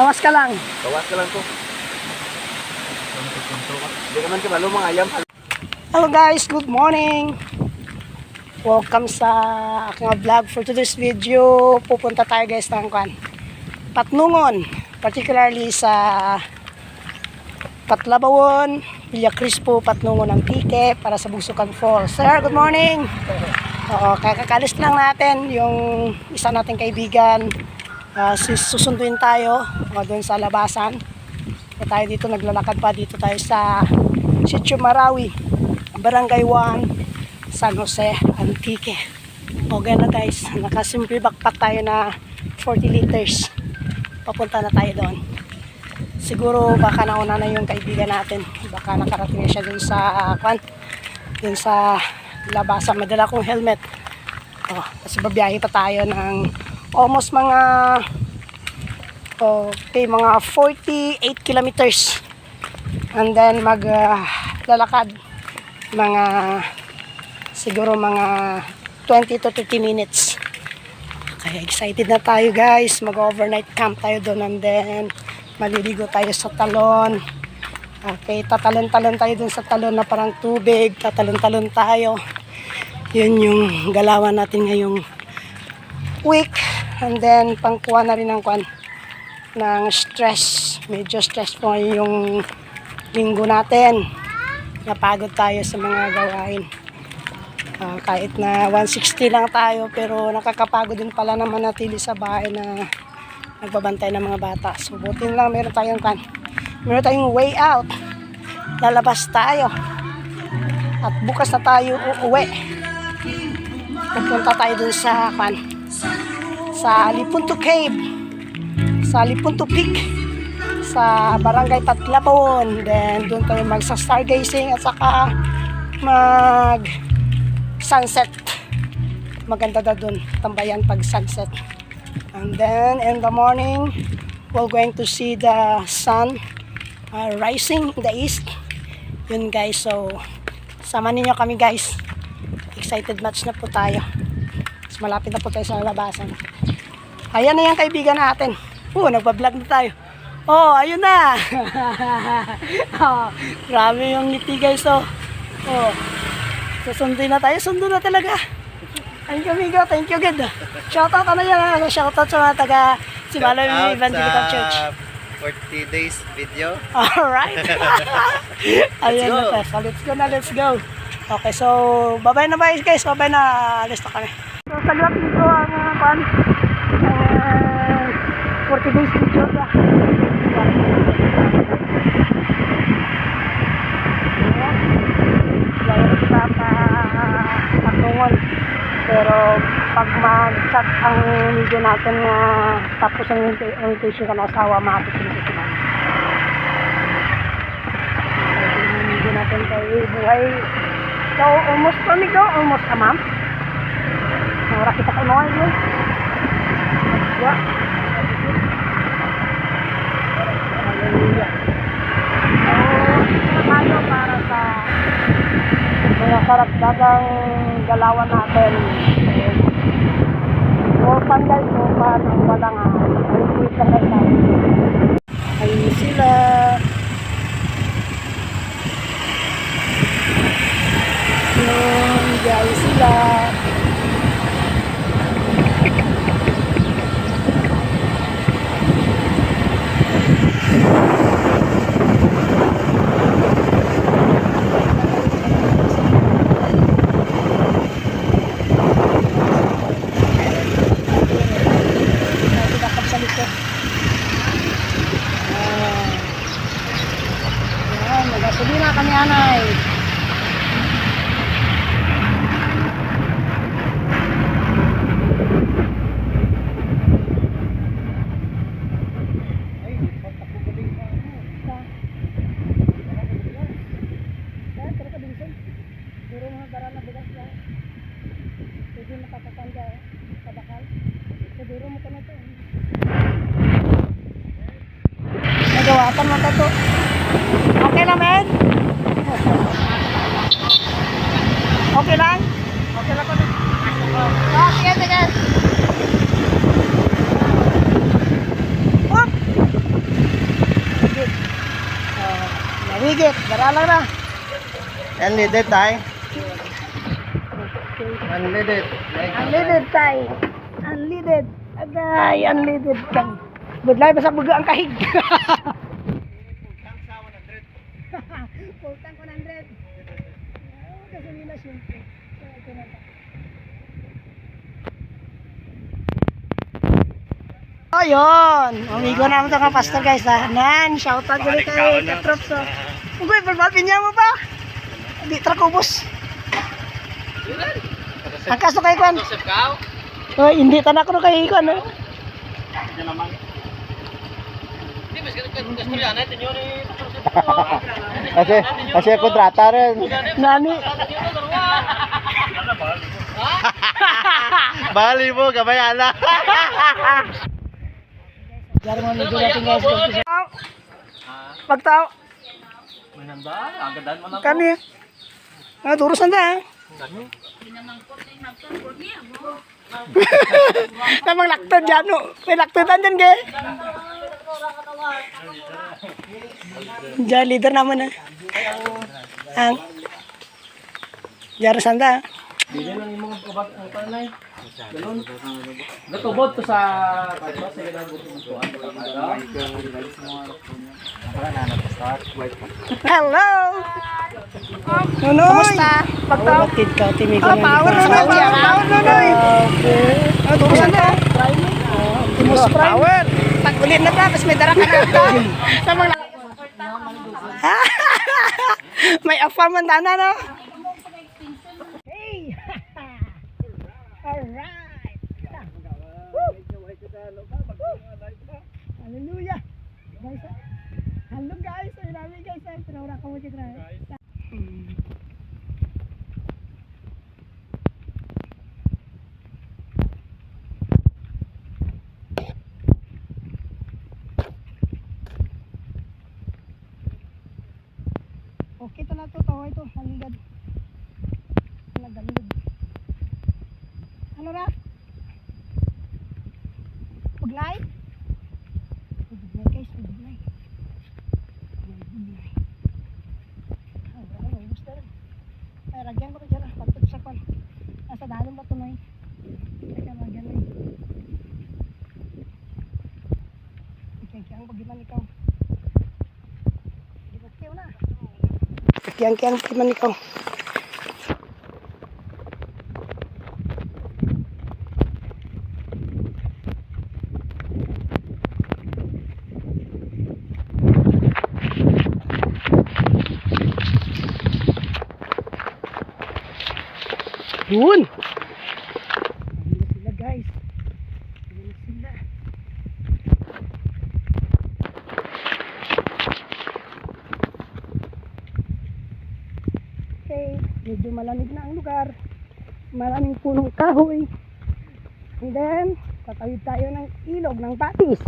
Tawas ka lang. Bawas ka lang to. Hindi naman ka malo mga ayam. Hello guys, good morning. Welcome sa aking vlog for today's video. Pupunta tayo guys ng kwan. Patnungon, particularly sa Patlabawon, Villa Crispo, Patnungon ng Tike para sa Bugsukan Falls. Sir, good morning. Oo, kakakalis lang natin yung isa nating kaibigan. Sus- susunduin tayo uh, doon sa labasan. Kaya tayo dito naglalakad pa dito tayo sa Sitio Marawi, Barangay 1, San Jose, Antique. Okay na guys, nakasimple backpack tayo na 40 liters. Papunta na tayo doon. Siguro baka nauna na yung kaibigan natin. Baka nakarating na siya dun sa uh, kwan, sa labasan. Madala kong helmet. Oh, kasi babiyahe pa tayo ng almost mga okay, mga 48 kilometers. And then mag ah, lalakad mga siguro mga 20 to 30 minutes. Kaya excited na tayo guys. Mag-overnight camp tayo doon and then maliligo tayo sa talon. Okay, tatalon-talon tayo doon sa talon na parang tubig. Tatalon-talon tayo. Yun yung galawan natin ngayong week. And then pangkuha na rin ng kwan ng stress. Medyo stress po yung linggo natin. Napagod tayo sa mga gawain. Ah, kahit na 160 lang tayo pero nakakapagod din pala na manatili sa bahay na nagbabantay ng mga bata. So buti lang meron tayong kan. Meron tayong way out. Lalabas tayo. At bukas na tayo uuwi. Pupunta tayo dun sa kan sa Lipunto Cave, sa Lipunto Peak, sa Barangay Tatlabon. Then doon tayo magsa-stargazing at saka mag sunset. Maganda daw doon, tambayan pag sunset. And then in the morning, we're going to see the sun uh, rising in the east. Yun guys, so sama ninyo kami guys. Excited match na po tayo. Malapit na po tayo sa labasan. Ayan na yung kaibigan natin. Oo, nagpa-vlog na tayo. Oh, ayun na. oh, grabe yung ngiti guys. Oh. oh. Susunduin na tayo. Sundo na talaga. Thank you, amigo. Thank you, good. Shoutout ano yan? Ano, shoutout sa mga taga Simalay Evangelical Church. 40 days video. Alright. Ayun go. na tayo. So, let's go na, let's go. Okay, so, babay na ba guys? Babay na. Alis na kami. So, saglit dito ang uh, pan. Uh, 40 days video. Pero pag mag-chat ang video natin na tapos ang orientation ka na asawa, makatikin ko sila. Hindi natin kay buhay. So, almost kami ko, almost a month. Nara kita ko noy yun. Hallelujah. So, tayo para sa mga karagdagang galawan natin. So, open guys, open ang walang ah, ay wait lang Duro mo ka na to. Eh. Nagawatan mo ka to. Okay lang, men? Okay lang? Okay lang ko na. Oh, sige, sige. Wap! Higit. Uh, nahigit. Garalang na. Unleaded tayo. Unleaded. Unleaded tayo. Unleaded. Agay, unleaded lang. Budlay basta buga ang kahig. Pultang 100. Gasolina siyempre. Ito na. Ayun, amigo naman ito ka pastor guys ha. Nan, shout out dali kay Katrops. So. Ugoy, balbalpin niya mo pa. Di trakubos. Ang kaso kay Kwan. Oh, hindi tanak ko kay Kwan. No? Kasi, kasi kontrata rin. Nani. Bali mo, gamay ala. Dari mo medyo natin guys. Pagtao. Kani. Ah, durus anda. Namang laktad dyan, no? May laktadan dyan, ge. Diyan, leader naman, ah. Ang. Diyan, sanda. Natubod to sa ano sa ganang butuan. Hello! Nunoy! Kumusta? Pagtao? Batid ka, timi ko. Ah, power, Nunoy! Power, power, Nunoy! Ah, turusan na. Timus power! Pag-ulit na pa, tapos may dara ka na. Sa mga... may afa man tana, no? Hey! Alright! Woo! Hallelujah! Guys, ah. Hello guys, ay namin guys, pinawala ko mo chitra. Hmm. Okay to na to, tawa ito, haligad. Nagandog. Ano ra? Buglay? Buglay guys, buglay. Buglay. Ah, wala ko, gusto rin. Ay, ragyan ko to dyan, ah, pagtag sa kwan. Nasa dalong ba ito, Noy? Teka, ragyan na Kiyang-kiyang pagiman ikaw. Kiyang na. Kiyang-kiyang pagiman ikaw. Yun! Ayun na sila guys. Ayun na sila. Okay, medyo malamig na ang lugar. Maraming punong kahoy. And then, tatawid tayo ng ilog ng batis.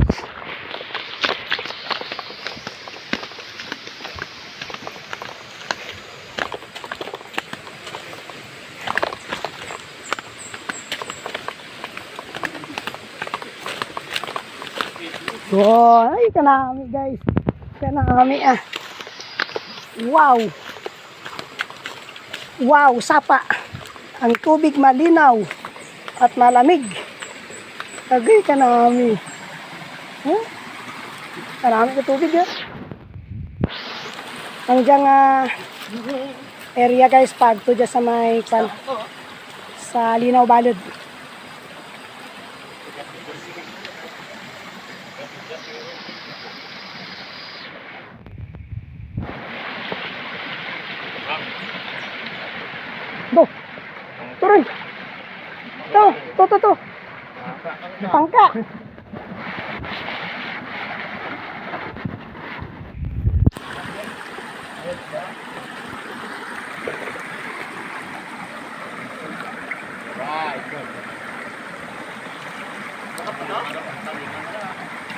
Wow, ay kanami guys. Kanami ah. Wow. Wow, sapa. Ang tubig malinaw at malamig. Agay kanami. Huh? Kanami ka tubig ah. Ang diyang ah, area guys, pagto dyan sa may pan, sa Linaw Balod. Turun. To, to, to, to. Pangka.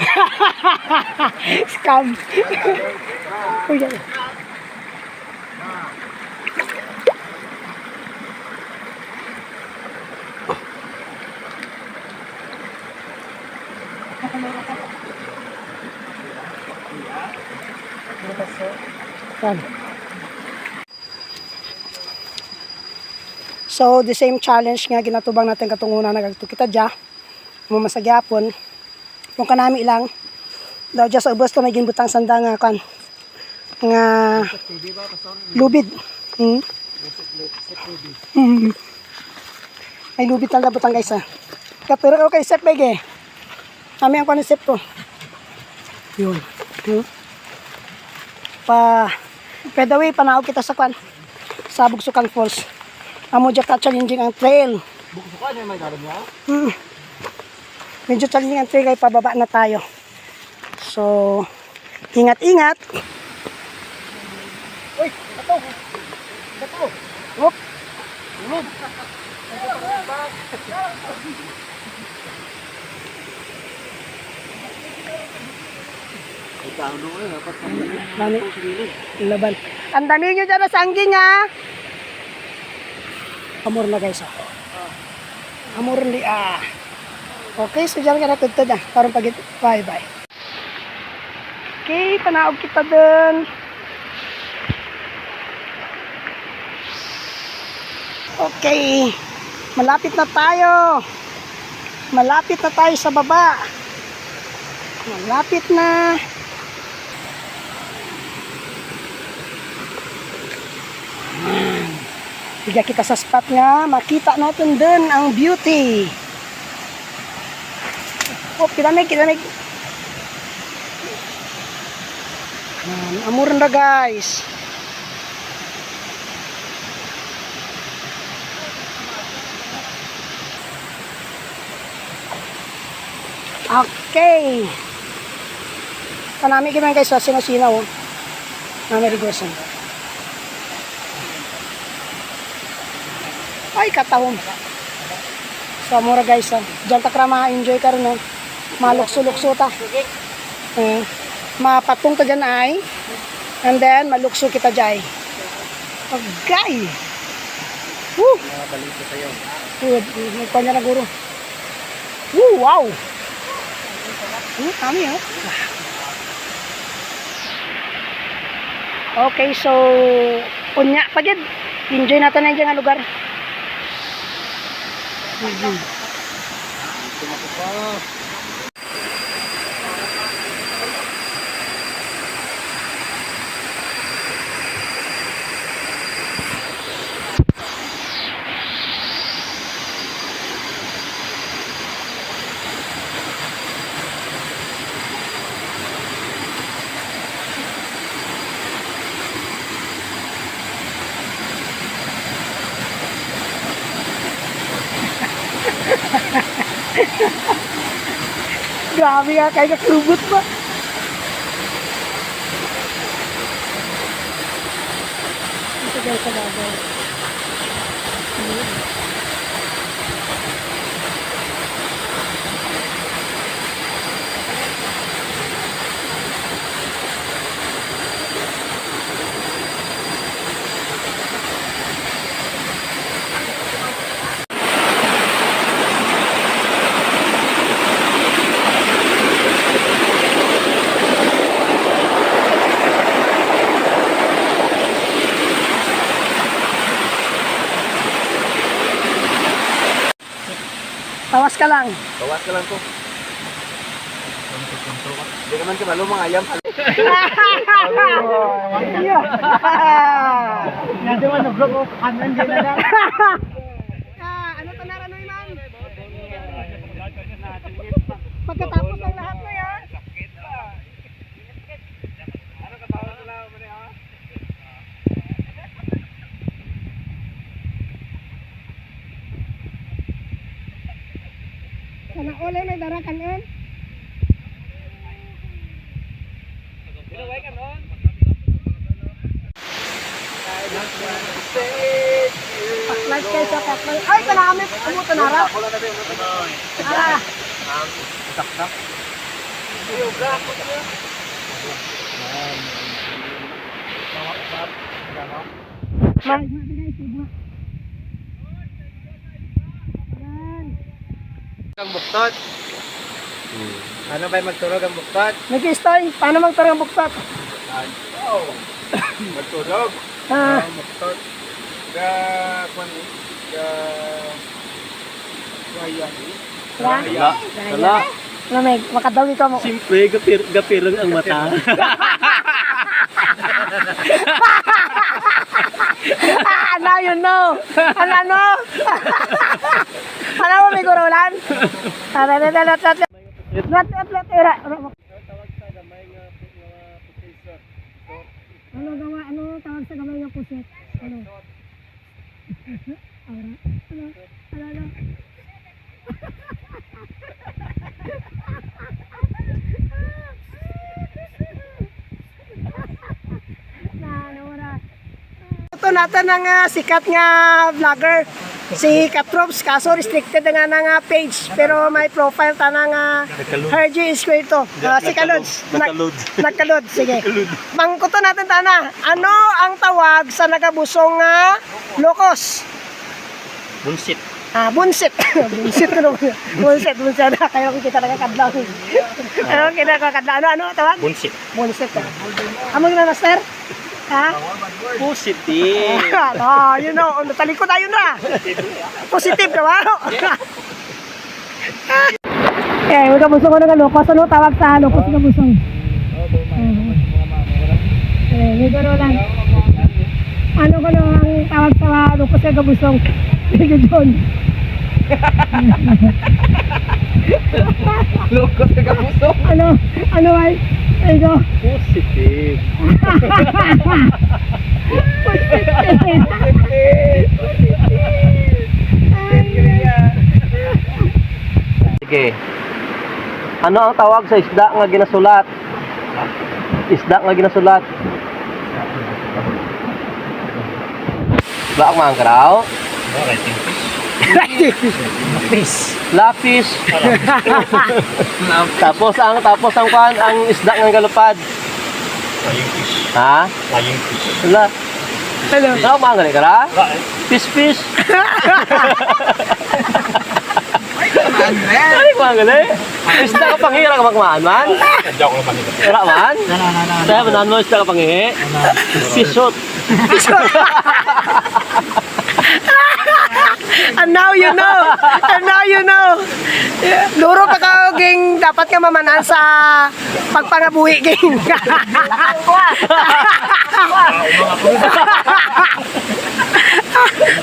Scam. Uy, So, the same challenge nga ginatubang natin katunguna nagagto kita dya. Mumasagyapon. Kung kanami lang, daw dya sa ubos to may ginbutang sanda nga kan. Nga lubid. Hmm. Hmm. Ay lubid na labutang guys ha. Kapira ko kay Sep Bege. Kami ang concept ko. Yun. Hmm. Pa, by the way, panahog kita sa kwan. Sa Bugsukan Falls. Amo dyan ka challenging ang trail. Buksukan yung may karoon niya. Hmm. Medyo challenging ang trail kaya pababa na tayo. So, ingat-ingat. Uy, bato. Bato. Whoop. Whoop. Dami. Laban. Ang dami nyo dyan sa angging ha. Amor na guys. Oh. Amor li ah. Okay, so dyan ka na tutod ah. Parang pag bye bye. Okay, panaog kita dun. Okay. Malapit na tayo. Malapit na tayo sa baba. Malapit na. Higa kita sa spot nga, makita natin dun ang beauty. Oh, kinamig, kinamig. Yan, amur na guys. Okay. Kanami kiman guys sa sinasinaw. Nami regression. Ay, katahon. So, mura guys, ah. Diyan ta kra ma-enjoy ka rin, ah. Malukso-lukso ta. Eh, mapatong ta dyan ay. And then, malukso kita dyan. Okay. Woo! Mga balito sa'yo. Good. Nagpanya na guro. Woo, wow! Hmm, kami, oh. Okay, so, unya pa dyan. Enjoy natin na dyan nga lugar. Mhm. Grabe nga, kaya kakrubot pa. Ito guys, sa ka lang. Bawas ka lang to. Hindi naman ka malo mga ayam. Yeah. Nandiyan mo nag-vlog ko. Kanan dyan na lang. Ah, ano to naranoy man? Pagkatapos ng lahat na yan. Sana ole may darakan yun. Paklight kayo sa paklight. Ay, kanami. Umuto na ra. Ah. Ma, ma, guys, ma. Yan. Ang buktot. Ano ba magturog ang buktot? Nag-start, paano magtarang buktot? Oh. Magtulog. Ah, Buktot. Ga, kwan eh. Ga, Raya eh. wala? Wala. Wala, may makadawi ka mo. Siyempre, gapir, gapirang ang mata. ah, now you know. Ano, ano? Ano mo, may. Lat, lat, lat, lat. Ano gawa, ano tawag sa gamay ng pusit? Ano? Aura? Ano? Ano, ano? na, ano, wala. Ito natin ang ah, sikat nga vlogger si Katrops kaso restricted nga na nga page pero may profile ta na nga Hergy Square to Ah, si Kalods Nakalod. Nagkalod, sige. Mangkuto natin tana. Ano ang tawag sa nagabusong nga lokos? Bullshit. Ah, bunsit. bunsit ko naman. Bunsit, bunsit na. Kaya kung kita nakakadlaw. ano kita nakakadlaw? Ano, ano tawag? Bunsit ka. Amo na master? Ha? Positive. ah, you know, on talikod tayo na. Positive ka ba? eh, wala busong ko ng lokos. Ano tawag sa lokos na busong? Eh, ligo lang. Ano ko lang ang tawag sa lokos na busong? Ligo doon. Loko sa kapuso. Ano? Ano ay? Ligo. Positive. Sige. Ano ang tawag sa isda nga ginasulat? Isda nga ginasulat. Ba ang mangkraw? Lapis. tapos ang tapos ang kuan ang isda nga galupad. Ha? Wala. Hello. Ano mga ganit kara? Fish fish. Ay, mga ganit. Isda ka panghira ka magmaan man? Wala man? Kaya manan mo isda ka panghihi? Sisot. And now you know. And now you know. Duro pa ka ging dapat ka mamanan sa pagpangabuhi ging.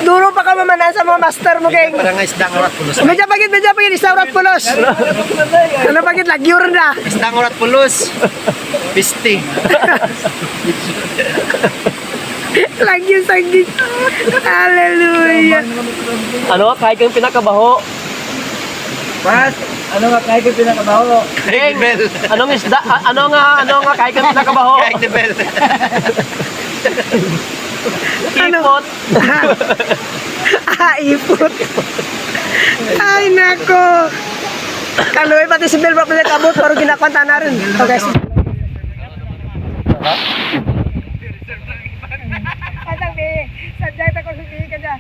Duro pa ka mamanan sa mga master mo ging. Parang nga isdang orat pulos. Medyo pagit, medyo pagit, isa urat pulos. Ano pagit, lagyur na. Isdang orat pulos. Pisti. Lagyur sagit. Hallelujah. Ano? Kahit kang pinakabaho. Pas, ano nga kahit yung pinakabaho? Bell. Anong isda? Ano nga? Ano nga? Kahit kang pinakabaho. Kahit the bell. Ipot. Ah, ipot. Ay, nako. Kaloy, pati si Bill, pati kabot, pero ginakwanta na rin. Okay. Asang di, subject ako sa ka dyan.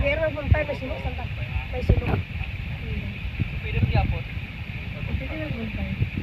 Meron may tapos. Ito na